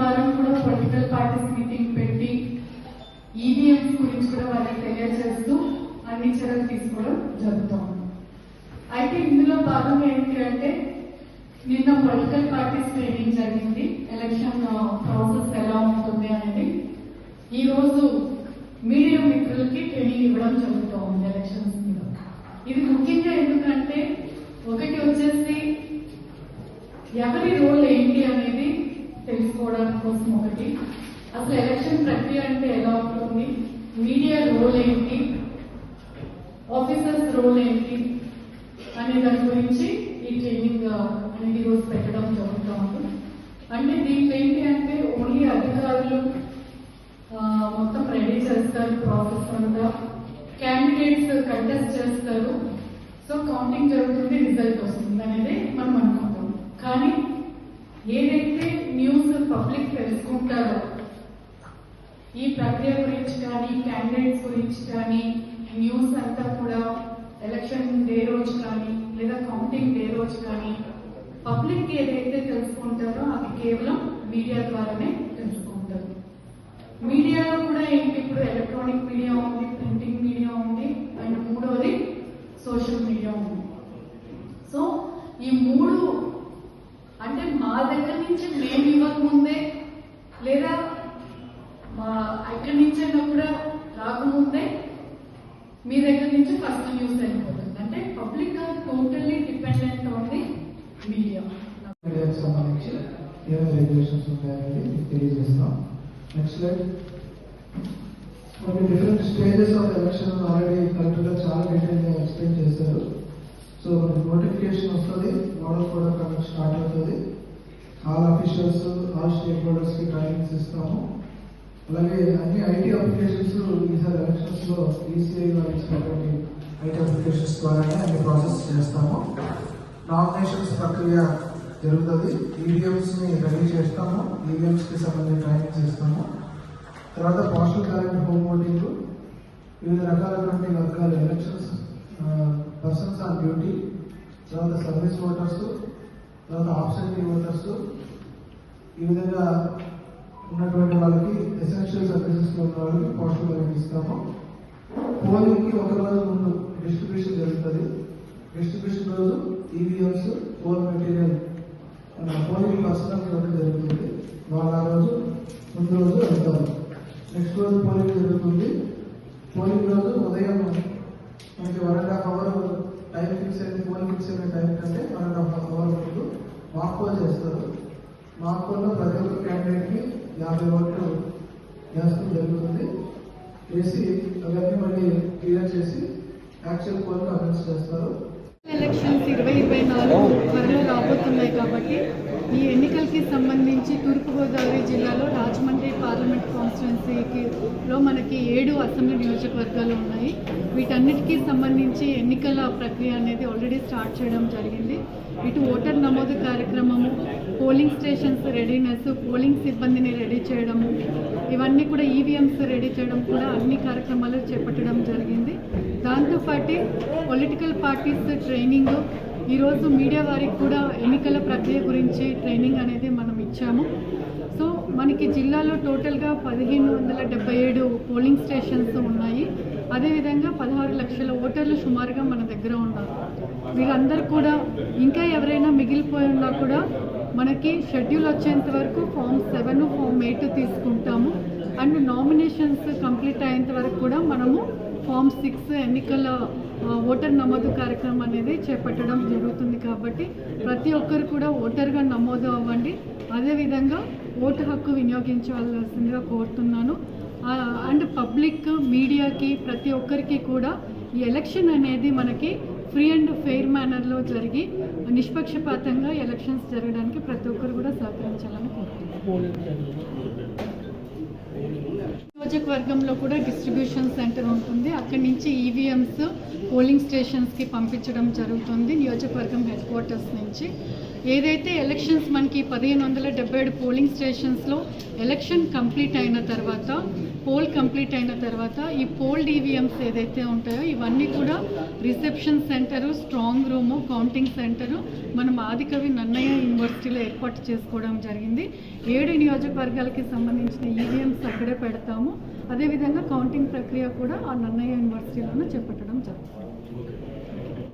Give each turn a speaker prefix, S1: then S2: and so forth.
S1: వారం కూడా political parties meeting పెట్టి ఈవీఎంస్ గురించి కూడా వాళ్ళకి తెలియజేస్తూ అన్ని చర్యలు తీసుకోవడం జరుగుతాం అయితే ఇందులో భాగం ఏంటి అంటే నిన్న పొలిటికల్ పార్టీస్ ట్రైనింగ్ జరిగింది. ఎలక్షన్ ప్రాసెస్ ఎలా ఉంటుంది అనేది ఈ రోజు మీడియా మిత్రులకి ట్రైనింగ్ ఇవ్వడం జరుగుతూ ఉంది ఎలక్షన్స్ మీద. ఇది ముఖ్యంగా ఎందుకంటే ఒకటి వచ్చేసి ఎవరి రోల్ ఏంటి అనేది తెలుసుకోవడం కోసం ఒకటి. అసలు ఎలక్షన్ ప్రక్రియ అంటే ఎలా ఉంటుంది? మీడియా రోల్ ఏంటి? ఆఫీసర్స్ రోల్ ఏంటి? అనే దాని గురించి ఈ ట్రైనింగ్ అనేది ఈరోజు పెట్టడం జరుగుతూ ఉంది. అంటే దీంట్లో ఏంటి అంటే ఓన్లీ అధికారులు మొత్తం రెడీ చేస్తారు ప్రాసెస్ అంతా. క్యాండిడేట్స్ కంటెస్ట్ చేస్తారు. సో కౌంటింగ్ జరుగుతుంది రిజల్ట్ వస్తుంది. అనేది మనం అనుకుంటాం. పబ్లిక్ తెలుసుకుంటారో. ఈ ప్రక్రియ గురించి కానీ క్యాండిడేట్స్ గురించి కానీ న్యూస్ అంతా కూడా ఎలక్షన్ డే రోజు కానీ లేదా కౌంటింగ్ డే రోజు కానీ పబ్లిక్ ఏదైతే తెలుసుకుంటారో అది కేవలం మీడియా ద్వారానే తెలుసుకుంటారు. మీడియాలో కూడా ఏంటి? ఇప్పుడు ఎలక్ట్రానిక్ మీడియా ఉంది ప్రింటింగ్ మీడియా ఉంది అండ్ మూడోది సోషల్ మీడియా ఉంది. సో ఈ మూడు నుంచి మేము ఇవ్వకముందే లేదా మా ఎక్కడి నుంచి కూడా రాకముందే మీ దగ్గర నుంచి ఫస్ట్ న్యూస్ అయిపోతుంది. అంటే public totally dependent on the media.
S2: సంబంధించి ఏమేమి రెగ్యులేషన్స్ ఉంటాయనేది తెలియజేస్తాం. Next slide different stages of election already collector చాలా డీటెయిల్గా ఎక్స్ప్లెయిన్ చేశారు. సో నోటిఫికేషన్ వస్తుంది మోడల్ కూడా కండక్ట్ స్టార్ట్ అవుతుంది. ఆల్ అఫీషియల్స్ ఆల్ స్టేక్ హోల్డర్స్కి ట్రైనింగ్స్ ఇస్తాము. అలాగే అన్ని ఐటీ అప్లికేషన్స్ ఈసారి ఎలక్షన్స్లో ఈసీఐ వాళ్ళు ఇచ్చినటువంటి ఐటీ అప్లికేషన్స్ ద్వారానే అన్ని ప్రాసెస్ చేస్తాము. నామినేషన్స్ ప్రక్రియ జరుగుతుంది. ఈవీఎంస్ని రెడీ చేస్తాము. ఈవీఎంస్కి సంబంధించిన ట్రైనింగ్స్ ఇస్తాము. తర్వాత పోస్టల్ బ్యాలెట్ హోమ్ ఓటింగ్ వివిధ రకాలైనటువంటి వర్గాలు ఎలక్షన్స్ పర్సన్స్ ఆన్ డ్యూటీ తర్వాత సర్వీస్ ఓటర్స్ తర్వాత ఆబ్సెంటీ ఓటర్స్ ఈ విధంగా ఉన్నటువంటి వాళ్ళకి ఎసెన్షియల్ సర్వీసెస్ ఉన్న వాళ్ళకి పోస్టులు బ్యాలెట్ ఇస్తాము. ఒక రోజు ముందు డిస్ట్రిబ్యూషన్ జరుగుతుంది. డిస్ట్రిబ్యూషన్ రోజు EVMs poll material polling personnel ఇవ్వడం జరుగుతుంది వాళ్ళ ఆ రోజు ముందు రోజు వెళ్తారు నెక్స్ట్ రోజు పోలింగ్ జరుగుతుంది పోలింగ్ రోజు ఉదయం మనకి one and half hour time fix అయింది పోలింగ్ ఫిక్స్ అయిన టైం కంటే వన్ అండ్ హాఫ్ అవర్ ముందు మాక్ పోల్ చేస్తారు మాకున్న ప్రతి ఒక్క క్యాండిడేట్కి యాభై ఓట్లు వేస్తూ జరుగుతుంది. వేసి అవన్నీ మళ్ళీ క్లియర్ చేసి యాక్చువల్ పోల్ అనౌన్స్ చేస్తారు.
S1: ఎలక్షన్స్ ఇరవై ఇరవై నాలుగు త్వరలో రాబోతున్నాయి కాబట్టి ఈ ఎన్నికలకి సంబంధించి తూర్పుగోదావరి జిల్లాలో రాజమండ్రి పార్లమెంట్ కాన్స్టిట్యున్సీకి మనకి ఏడు అసెంబ్లీ నియోజకవర్గాలు ఉన్నాయి. వీటన్నిటికీ సంబంధించి ఎన్నికల ప్రక్రియ అనేది ఆల్రెడీ స్టార్ట్ చేయడం జరిగింది. ఇటు ఓటర్ నమోదు కార్యక్రమము పోలింగ్ స్టేషన్స్ రెడీనెస్ పోలింగ్ సిబ్బందిని రెడీ చేయడము ఇవన్నీ కూడా ఈవీఎంస్ రెడీ చేయడం కూడా అన్ని కార్యక్రమాలు చేపట్టడం జరిగింది. దాంతోపాటు పొలిటికల్ పార్టీస్ ట్రైనింగ్ ఈరోజు మీడియా వారికి కూడా ఎన్నికల ప్రక్రియ గురించి ట్రైనింగ్ అనేది మనం ఇచ్చాము. సో మనకి జిల్లాలో టోటల్గా పదిహేను వందల డెబ్బై ఏడు పోలింగ్ స్టేషన్స్ ఉన్నాయి. అదేవిధంగా పదహారు లక్షల ఓటర్లు సుమారుగా మన దగ్గర ఉన్నారు. వీరందరూ కూడా ఇంకా ఎవరైనా మిగిలిపోయి ఉన్నా కూడా మనకి షెడ్యూల్ వచ్చేంత వరకు ఫామ్ సెవెన్ ఫామ్ ఎయిట్ తీసుకుంటాము. అండ్ నామినేషన్స్ కంప్లీట్ అయ్యేంత వరకు కూడా మనము ఫామ్ సిక్స్ ఎన్నికల ఓటర్ నమోదు కార్యక్రమం అనేది చేపట్టడం జరుగుతుంది కాబట్టి ప్రతి ఒక్కరు కూడా ఓటర్గా నమోదు అవ్వండి. అదేవిధంగా ఓటు హక్కు వినియోగించవలసిందిగా కోరుతున్నాను. అండ్ పబ్లిక్ మీడియాకి ప్రతి ఒక్కరికి కూడా ఈ ఎలక్షన్ అనేది మనకి ఫ్రీ అండ్ ఫెయిర్ మేనర్లో జరిగి నిష్పక్షపాతంగా ఎలక్షన్స్ జరగడానికి ప్రతి ఒక్కరు కూడా సహకరించాలని కోరుతున్నాను. నియోజకవర్గంలో కూడా డిస్ట్రిబ్యూషన్ సెంటర్ ఉంటుంది. అక్కడి నుంచి ఈవీఎంస్ పోలింగ్ స్టేషన్స్కి పంపించడం జరుగుతుంది నియోజకవర్గం హెడ్ క్వార్టర్స్ నుంచి. ఏదైతే ఎలక్షన్స్ మనకి పదిహేను వందల డెబ్బై ఏడు పోలింగ్ స్టేషన్స్లో ఎలక్షన్ కంప్లీట్ అయిన తర్వాత పోల్ కంప్లీట్ అయిన తర్వాత ఈ పోల్ డీవీఎంస్ ఏదైతే ఉంటాయో ఇవన్నీ కూడా reception centre strong room counting centre మనం ఆదికవి నన్నయ్య యూనివర్సిటీలో ఏర్పాటు చేసుకోవడం జరిగింది. ఏడు నియోజకవర్గాలకి సంబంధించిన ఈవీఎంస్ అక్కడే పెడతాము. అదేవిధంగా కౌంటింగ్ ప్రక్రియ కూడా ఆ నన్నయ్య యూనివర్సిటీలోనే చేపట్టడం జరుగుతుంది.